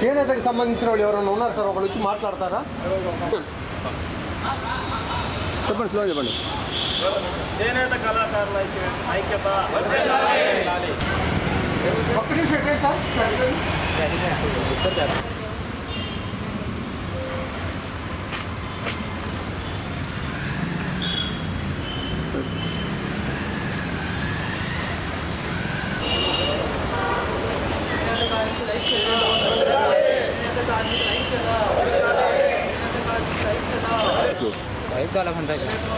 చేనేతకి సంబంధించిన వాళ్ళు ఎవరైనా ఉన్నారు సార్? ఒకళ్ళు వచ్చి మాట్లాడతారా? చెప్పండి స్లో చెప్పండి. చేనేత కళాకారుల ఐక్యత ఒక్క నిమిషం ఎట్టే సార్ ఆరోగ్యాన్ని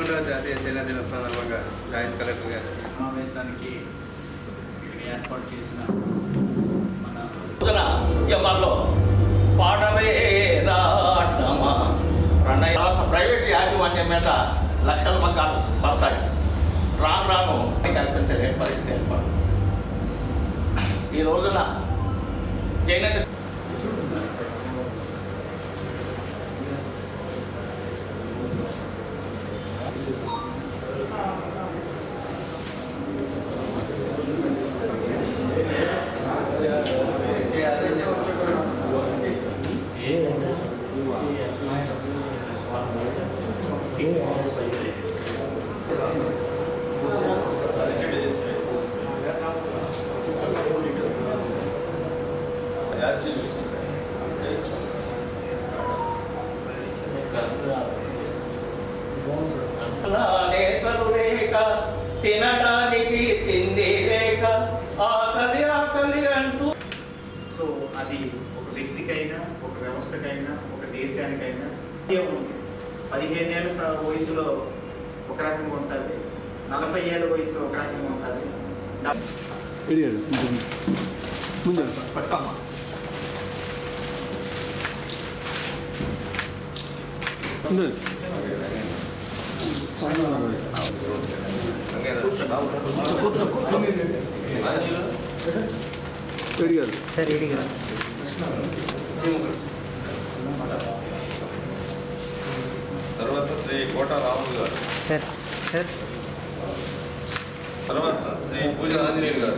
పదకొండవ జాతీయ చేనేత దిన సందర్భంగా జాయింట్ కలెక్టర్ గారు సమావేశానికి ఏర్పాటు చేసిన మన యమల్లో పాడవే ప్రణయ ప్రైవేట్ యాజమాన్యం మీద లక్షల మగ్గాలు కొనసాగి రాను రాను కల్పించలేని పరిస్థితి ఏర్పడు ఈ రోజున చేనేత నేతలు లేక తినడానికి తిండి లేక ఆకలి ఆకలి అంటూ సో అది ఒక వ్యక్తికైనా ఒక వ్యవస్థకైనా ఒక దేశానికైనా పదిహేను ఏళ్ళ వయసులో ఒక రకంగా ఉంటుంది. నలభై ఏళ్ళ వయసులో ఒక రకంగా ఉంటుంది. అడిగారు తర్వాత శ్రీ కోట రాములు గారు తర్వాత శ్రీ పూజ ఆంజనేయులు గారు.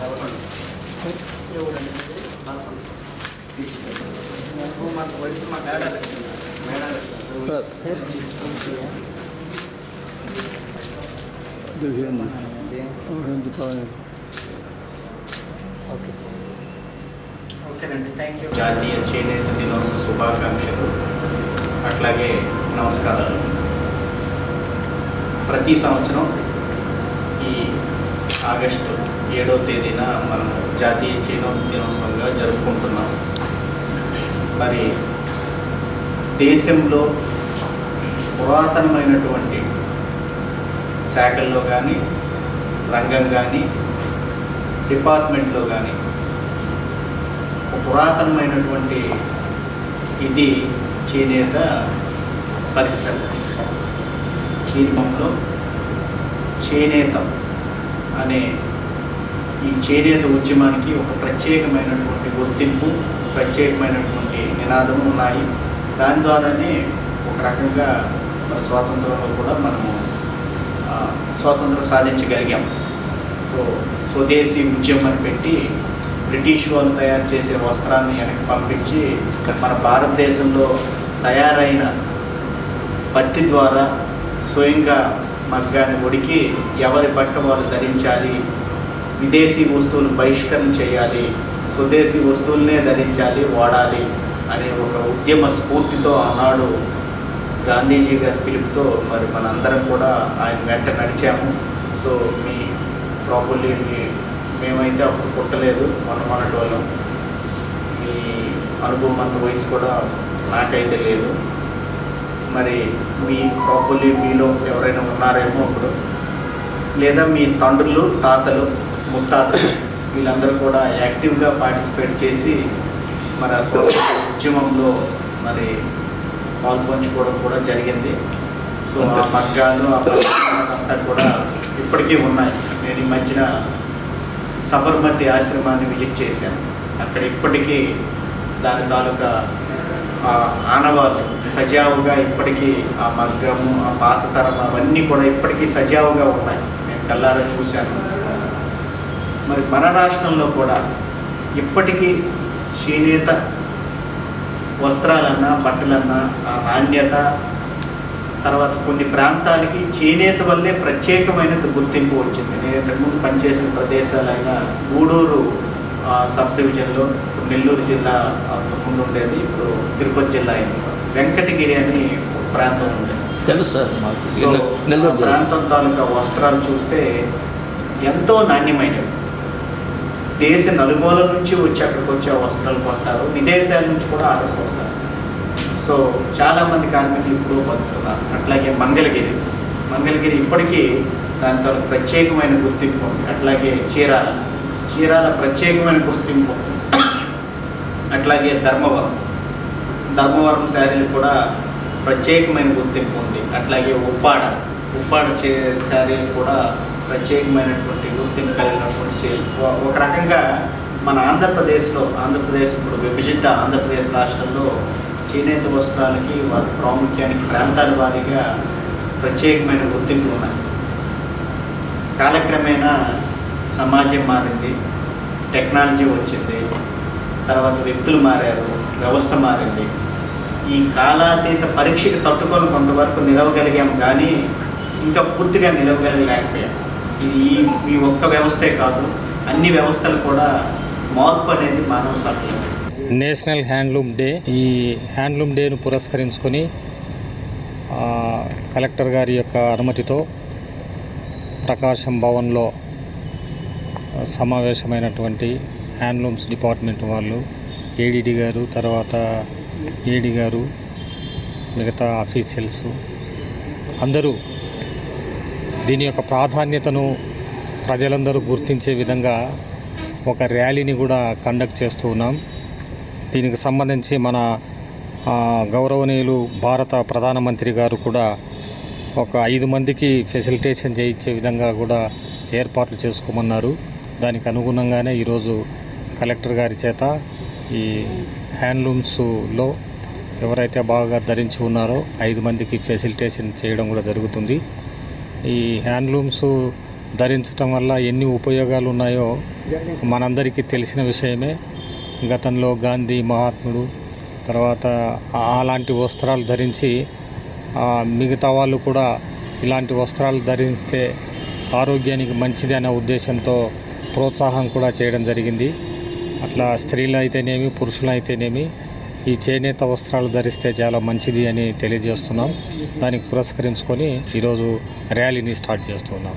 తర్వాత మన వయసు మా మేడాలు మేడాలు సార్ ఓకేనండి థ్యాంక్ యూ జాతీయ చేనేత దినోత్సవ శుభాకాంక్షలు అట్లాగే నమస్కారాలు ప్రతి సంవత్సరం ఈ ఆగస్టు ఏడో తేదీన మనం జాతీయ చేనేత దినోత్సవంగా జరుపుకుంటున్నాం. మరి దేశంలో పురాతనమైనటువంటి శాఖల్లో కానీ రంగం కానీ డిపార్ట్మెంట్లో కానీ పురాతనమైనటువంటి ఇది చేనేత పరిశ్రమ. దీని చేనేత అనే ఈ చేనేత ఉద్యమానికి ఒక ప్రత్యేకమైనటువంటి గుర్తింపు ప్రత్యేకమైనటువంటి నినాదం ఉన్నాయి. దాని ద్వారానే ఒక రకంగా మన స్వాతంత్రంలో కూడా మనము స్వాతంత్రం సాధించగలిగాం. సో స్వదేశీ ఉద్యమం పెట్టి బ్రిటిష్ వాళ్ళు తయారు చేసే వస్త్రాన్ని వెనక్కి పంపించి మన భారతదేశంలో తయారైన పత్తి ద్వారా స్వయంగా మగ్గాన్ని ఉడికి ఎవరి బట్ట వాళ్ళు ధరించాలి? విదేశీ వస్తువులు బహిష్కరణ చేయాలి. స్వదేశీ వస్తువులనే ధరించాలి వాడాలి అనే ఒక ఉద్యమ స్ఫూర్తితో ఆనాడు గాంధీజీ గారి పిలుపుతో మరి మనందరం కూడా ఆయన వెంట నడిచాము. సో మీ ప్రాపర్లీ మీ మేమైతే అప్పుడు పుట్టలేదు. మన మనటి వాళ్ళం. మీ అనుభవం అంత వయసు కూడా నాకైతే లేదు. మరి మీ ప్రాపర్లీ మీలో ఎవరైనా ఉన్నారేమో అప్పుడు లేదా మీ తండ్రులు తాతలు ముత్తాతలు వీళ్ళందరూ కూడా యాక్టివ్గా పార్టిసిపేట్ చేసి మరి ఆ ఉద్యమంలో మరి పాల్పంచుకోవడం కూడా జరిగింది. సో ఆ మగ్గాలు ఆ అంతా కూడా ఇప్పటికీ ఉన్నాయి. నేను ఈ మధ్యన సబర్మతి ఆశ్రమాన్ని విజిట్ చేశాను. అక్కడ ఇప్పటికీ దాని తాలూకా ఆనవాళ్ళు సజావుగా ఇప్పటికీ ఆ మగ్గము ఆ పాత తరం అవన్నీ కూడా ఇప్పటికీ సజావుగా ఉన్నాయి. నేను కల్లారా చూశాను. మరి మన రాష్ట్రంలో కూడా ఇప్పటికీ చేనేత వస్త్రాలన్నా బట్టలన్నా ఆ నాణ్యత తర్వాత కొన్ని ప్రాంతాలకి చేనేత వల్లే ప్రత్యేకమైన గుర్తింపు వచ్చింది. నేను ఇంతకుముందు పనిచేసిన ప్రదేశాలైన గూడూరు సబ్ డివిజన్లో ఇప్పుడు నెల్లూరు జిల్లా అంతకుముందు ఉండేది ఇప్పుడు తిరుపతి జిల్లా అయింది. వెంకటగిరి అని ప్రాంతం ఉండేది తెలుసు సార్ మాకు. ప్రాంతం తాలూకా వస్త్రాలు చూస్తే ఎంతో నాణ్యమైనవి. దేశ నలుమూల నుంచి వచ్చి అక్కడికి వచ్చి వస్త్రాలు కొంటారు. విదేశాల నుంచి కూడా ఆర్డర్స్ వస్తారు. సో చాలామంది కార్మికులు ఇప్పుడు బతుకుతున్నారు. అట్లాగే మంగళగిరి. మంగళగిరి ఇప్పటికీ దాని తాలూకు ప్రత్యేకమైన గుర్తింపు ఉంది. అట్లాగే చీరాల. చీరాల ప్రత్యేకమైన గుర్తింపు. అట్లాగే ధర్మవరం. ధర్మవరం శారీలు కూడా ప్రత్యేకమైన గుర్తింపు ఉంది. అట్లాగే ఉప్పాడ. ఉప్పాడ చే శారీలు కూడా ప్రత్యేకమైనటువంటి గుర్తింపు కలిగినటువంటి చీరలు ఒక- ఒక రకంగా మన ఆంధ్రప్రదేశ్లో ఆంధ్రప్రదేశ్ ఇప్పుడు విభజిత ఆంధ్రప్రదేశ్ రాష్ట్రంలో చేనేత వస్త్రాలకి వారి ప్రాముఖ్యానికి ప్రాంతాల వారీగా ప్రత్యేకమైన గుర్తింపు ఉన్నాయి. కాలక్రమేణా సమాజం మారింది టెక్నాలజీ వచ్చింది తర్వాత వ్యక్తులు మారారు వ్యవస్థ మారింది. ఈ కాలాతీత పరీక్షకి తట్టుకొని కొంతవరకు నిలవగలిగాం కానీ ఇంకా పూర్తిగా నిలవగలిగలేకపోయాం. ఇది ఈ ఈ ఒక్క వ్యవస్థే కాదు అన్ని వ్యవస్థలు కూడా మార్పు అనేది మానవ సహజం నేషనల్ హ్యాండ్లూమ్ డే ఈ హ్యాండ్లూమ్ డేను పురస్కరించుకొని కలెక్టర్ గారి యొక్క అనుమతితో ప్రకాశం భవన్లో సమావేశమైనటువంటి హ్యాండ్లూమ్స్ డిపార్ట్మెంట్ వాళ్ళు ఏడిడి గారు తర్వాత ఏడి గారు మిగతా ఆఫీషియల్స్ అందరూ దీని యొక్క ప్రాధాన్యతను ప్రజలందరూ గుర్తించే విధంగా ఒక ర్యాలీని కూడా కండక్ట్ చేస్తూ ఉన్నాం. దీనికి సంబంధించి మన గౌరవనీయులు భారత ప్రధానమంత్రి గారు కూడా ఒక ఐదు మందికి ఫెసిలిటేషన్ చేయించే విధంగా కూడా ఏర్పాట్లు చేసుకోమన్నారు. దానికి అనుగుణంగానే ఈరోజు కలెక్టర్ గారి చేత ఈ హ్యాండ్లూమ్స్లో ఎవరైతే బాగా ధరించి ఉన్నారో ఐదు మందికి ఫెసిలిటేషన్ చేయడం కూడా జరుగుతుంది. ఈ హ్యాండ్లూమ్స్ ధరించటం వల్ల ఎన్ని ఉపయోగాలు ఉన్నాయో మనందరికీ తెలిసిన విషయమే. గతంలో గాంధీ మహాత్ముడు తర్వాత అలాంటి వస్త్రాలు ధరించి మిగతా వాళ్ళు కూడా ఇలాంటి వస్త్రాలు ధరిస్తే ఆరోగ్యానికి మంచిది అనే ఉద్దేశంతో ప్రోత్సాహం కూడా చేయడం జరిగింది. అట్లా స్త్రీలు అయితేనేమి పురుషులు అయితేనేమి ఈ చేనేత వస్త్రాలు ధరిస్తే చాలా మంచిది అని తెలియజేస్తున్నాం. దానికి పురస్కరించుకొని ఈరోజు ర్యాలీని స్టార్ట్ చేస్తున్నాం.